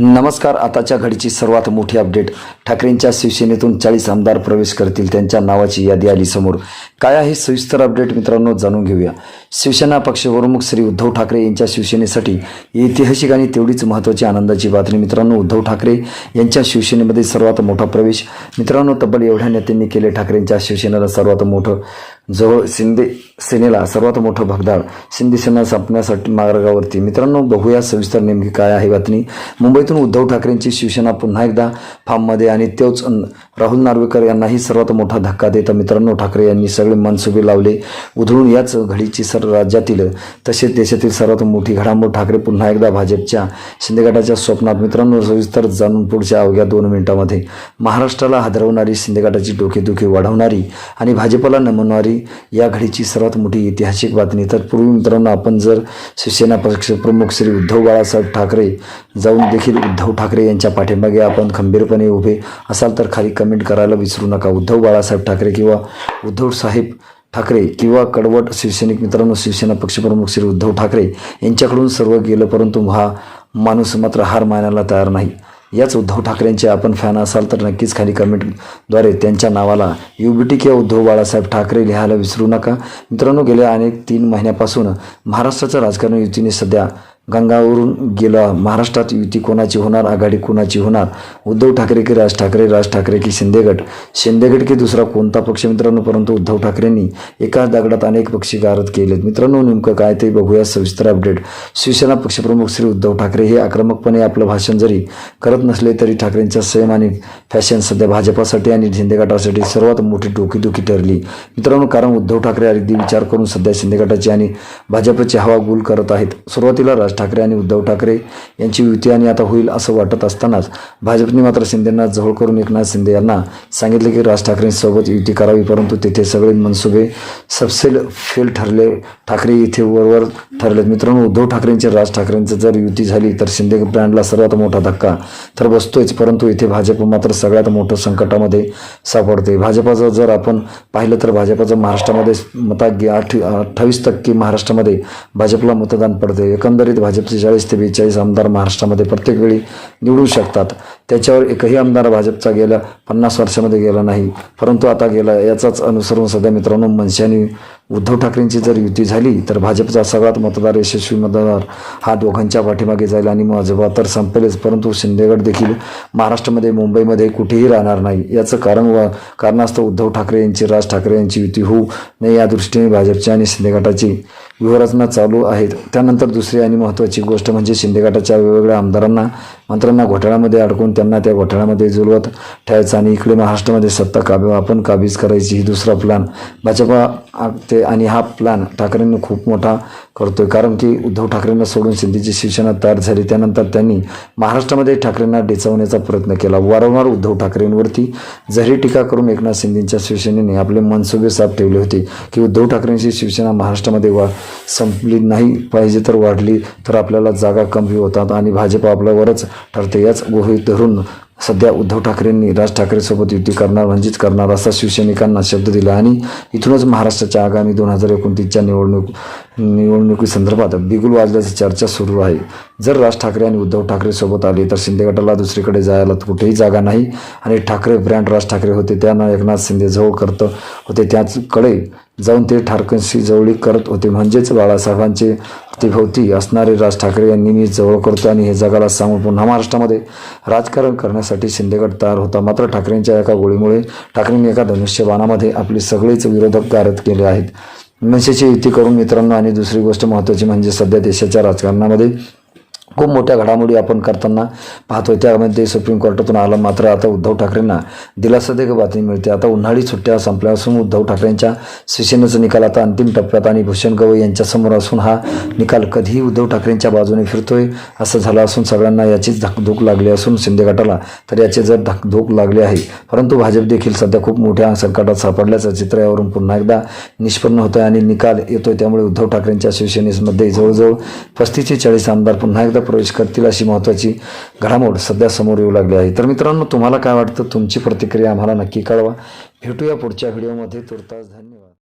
नमस्कार. आताच्या घडीची सर्वात मोठी अपडेट. ठाकरेंच्या शिवसेनेतून चाळीस आमदार प्रवेश करतील त्यांच्या नावाची यादी आली समोर. काय आहे सविस्तर अपडेट मित्रांनो जाणून घेऊया. शिवसेना पक्षप्रमुख श्री उद्धव ठाकरे यांच्या शिवसेनेसाठी ऐतिहासिक आणि तेवढीच महत्त्वाची आनंदाची बातमी. मित्रांनो उद्धव ठाकरे यांच्या शिवसेनेमध्ये सर्वात मोठा प्रवेश. मित्रांनो तब्बल एवढ्या नेत्यांनी केले ठाकरेंच्या शिवसेनेला सर्वात मोठं जवळ शिंदे सेनेला सर्वात मोठं भगदाड. शिंदे सेना संपण्यासाठी मार्गावरती. मित्रांनो बघूया सविस्तर नेमकी काय आहे बातमी. मुंबईतून उद्धव ठाकरेंची शिवसेना पुन्हा एकदा फार्ममध्ये आणि तोच राहुल नार्वेकर यांनाही सर्वात मोठा धक्का देता मित्रांनो ठाकरे यांनी सगळे मनसुबे लावले. उधळून याच घडीची सर राज्यातील तसेच देशातील सर्वात मोठी घडामोड ठाकरे पुन्हा एकदा भाजपच्या शिंदे गटाच्या स्वप्नात. मित्रांनो सविस्तर जाणून पुढच्या अवघ्या दोन मिनिटांमध्ये. महाराष्ट्राला हादरवणारी शिंदे गटाची डोकेदुखी वाढवणारी आणि भाजपला नमवणारी या घडीची सर्वात मोठी ऐतिहासिक बातमी. तर पूर्वी मित्रांनो आपण जर शिवसेना पक्षप्रमुख श्री उद्धव बाळासाहेब ठाकरे जाऊन देखील उद्धव ठाकरे यांच्या पाठीमागे आपण खंबीरपणे उभे असाल तर खाली कमेंट करायला विसरू नका. उद्धव बाळासाहेब ठाकरे किंवा उद्धव साहेब ठाकरे किंवा कडवट शिवसैनिक मित्रांनो शिवसेना पक्षप्रमुख श्री उद्धव ठाकरे यांच्याकडून सर्व गेलं परंतु हा माणूस मात्र हार मानायला तयार नाही. याच उद्धव ठाकरेंचे आपण फॅन असाल तर नक्कीच खाली कमेंटद्वारे त्यांच्या नावाला यू बी टी किंवा उद्धव बाळासाहेब ठाकरे लिहायला विसरू नका. मित्रांनो गेल्या अनेक तीन महिन्यापासून महाराष्ट्राचं राजकारण युतीने सध्या गंगावरून गेला. महाराष्ट्रात युती कोणाची होणार? आघाडी कोणाची होणार? उद्धव ठाकरे की राज ठाकरे? राज ठाकरे की शिंदेगड शिंदेगड की दुसरा कोणता पक्ष मित्रांनो? परंतु उद्धव ठाकरेंनी एकाच दगडात अनेक पक्षी गारद केलेत. मित्रांनो नेमकं काय ते बघूया. सविस्तर अपडेट शिवसेना पक्षप्रमुख श्री उद्धव ठाकरे हे आक्रमकपणे आपलं भाषण जरी करत नसले तरी ठाकरेंचा संयम आणि फॅशन सध्या भाजपासाठी आणि शिंदे गटासाठी सर्वात मोठी डोकीदुखी ठरली. मित्रांनो कारण उद्धव ठाकरे अगदी विचार करून सध्या शिंदे गटाची आणि भाजपची हवा गुल करत आहेत. सुरुवातीला राज ठाकरे आणि उद्धव ठाकरे यांची युती आणि आता होईल असं वाटत असतानाच भाजपने मात्र शिंदेंना जवळ करून एकनाथ शिंदे यांना सांगितले की राज ठाकरेंसोबत युती करावी परंतु तेथे सगळे मनसुबे सबसेल फेल ठरले. ठाकरे इथे वरवर ठरले मित्रांनो उद्धव ठाकरेंचे राज ठाकरेंचं जर युती झाली तर शिंदे ब्रँडला सर्वात मोठा धक्का तर बसतोयच परंतु इथे भाजप मात्र सगळ्यात मोठं संकटामध्ये सापडते. भाजपाचं जर आपण पाहिलं तर भाजपाचं महाराष्ट्रामध्ये मता आठ अठ्ठावीस टक्के महाराष्ट्रामध्ये भाजपला मतदान पडते एकंदरीत भाजपचे चाळीस ते बेचाळीस आमदार महाराष्ट्रामध्ये प्रत्येक वेळी निवडू शकतात त्याच्यावर एकही आमदार भाजपचा गेला पन्नास वर्षामध्ये गेला नाही. परंतु आता गेला याचाच अनुसरून सध्या मित्रांनो मनशाने उद्धव ठाकरेंची जर युती झाली तर भाजपचा सगळ्यात मतदार यशस्वी मतदार हा दोघांच्या पाठीमागे जाईल आणि भाजपा तर संपेलच. परंतु शिंदेगड देखील महाराष्ट्रामध्ये मुंबईमध्ये कुठेही राहणार नाही. याचं कारण व कारणास्तव उद्धव ठाकरे यांची राज ठाकरे यांची युती होऊ नये या दृष्टीने भाजपची आणि शिंदेगटाची व्यूहरचना चालू आहेत. त्यानंतर दुसरी आणि महत्त्वाची गोष्ट म्हणजे शिंदेगटाच्या वेगवेगळ्या आमदारांना मंत्र्यांना घोटाळ्यामध्ये अडकून त्यांना त्या घोटाळ्यामध्ये जुलवत ठेवायचं आणि इकडे महाराष्ट्रामध्ये सत्ता काबी आपण काबीज करायची ही दुसरा प्लॅन भाजपा ते आणि हा प्लॅन ठाकरेंनी खूप मोठा करतोय. कारण की उद्धव ठाकरेंना सोडून शिंदेची शिवसेना तयार झाली. त्यानंतर त्यांनी महाराष्ट्रामध्ये ठाकरेंना डिचवण्याचा प्रयत्न केला. वारंवार उद्धव ठाकरेंवरती जरी टीका करून एकनाथ शिंदेच्या शिवसेनेने आपले मनसुबे साफ ठेवले होते की उद्धव ठाकरेंची शिवसेना महाराष्ट्रामध्ये वा संपली नाही पाहिजे तर वाढली तर आपल्याला जागा कमी होतात आणि भाजप आपल्यावरच ठरते. याच गोहित धरून सध्या उद्धव ठाकरेंनी राज ठाकरेसोबत युती करणार म्हणजेच करणार असा शिवसैनिकांना शब्द दिला आणि इथूनच महाराष्ट्राच्या आगामी दोन हजार एकोणतीसच्या निवडणूक निवडणुकीसंदर्भात बिगुल वाजल्याची चर्चा सुरू आहे. जर राज ठाकरे आणि उद्धव ठाकरे सोबत आले तर शिंदे गटाला दुसरीकडे जायला कुठेही जागा नाही आणि ठाकरे ब्रँड राज ठाकरे होते त्यांना एकनाथ शिंदे जवळ करत होते त्याचकडे जाऊन ते ठाकरेंशी जवळी करत होते. म्हणजेच बाळासाहेबांचे भोवती असणारे राज ठाकरे यांनी मी जवळ करतो आणि हे जगाला सांगून पुन्हा महाराष्ट्रामध्ये राजकारण करण्यासाठी शिंदेगड तयार होता. मात्र ठाकरेंच्या एका गोळीमुळे ठाकरेंनी एका धनुष्यबाणामध्ये आपले सगळेच विरोधक गारद केले आहेत. मनसेची युती करून मित्रांनो आणि दुसरी गोष्ट महत्त्वाची म्हणजे सध्या देशाच्या राजकारणामध्ये खूप मोठ्या घडामोडी आपण करताना पाहतो त्यामध्ये सुप्रीम कोर्टातून आलं मात्र आता उद्धव ठाकरेंना दिलासादायक बातमी मिळते. आता उन्हाळी सुट्ट्या संपल्या असून उद्धव ठाकरेंच्या शिवसेनेचा निकाल आता अंतिम टप्प्यात आणि भूषण गवई यांच्यासमोर असून हा निकाल कधीही उद्धव ठाकरेंच्या बाजूने फिरतोय असं झालं असून सगळ्यांना याचीच धकधूक लागली असून शिंदे गटाला तर याचे जर धकधूक लागले आहे. परंतु भाजप देखील सध्या खूप मोठ्या संकटात सापडल्याचं चित्र यावरून पुन्हा एकदा निष्पन्न होतोय आणि निकाल येतोय. त्यामुळे उद्धव ठाकरेंच्या शिवसेनेमध्ये जवळजवळ पस्तीसशे चाळीस आमदार पुन्हा एकदा प्रवेश करतील अशी महत्त्वाची घडामोड सध्या समोर येऊ लागली आहे. तर मित्रांनो तुम्हाला काय वाटतं? तुमची प्रतिक्रिया आम्हाला नक्की कळवा. भेटूया पुढच्या व्हिडिओमध्ये. तुर्तास धन्यवाद.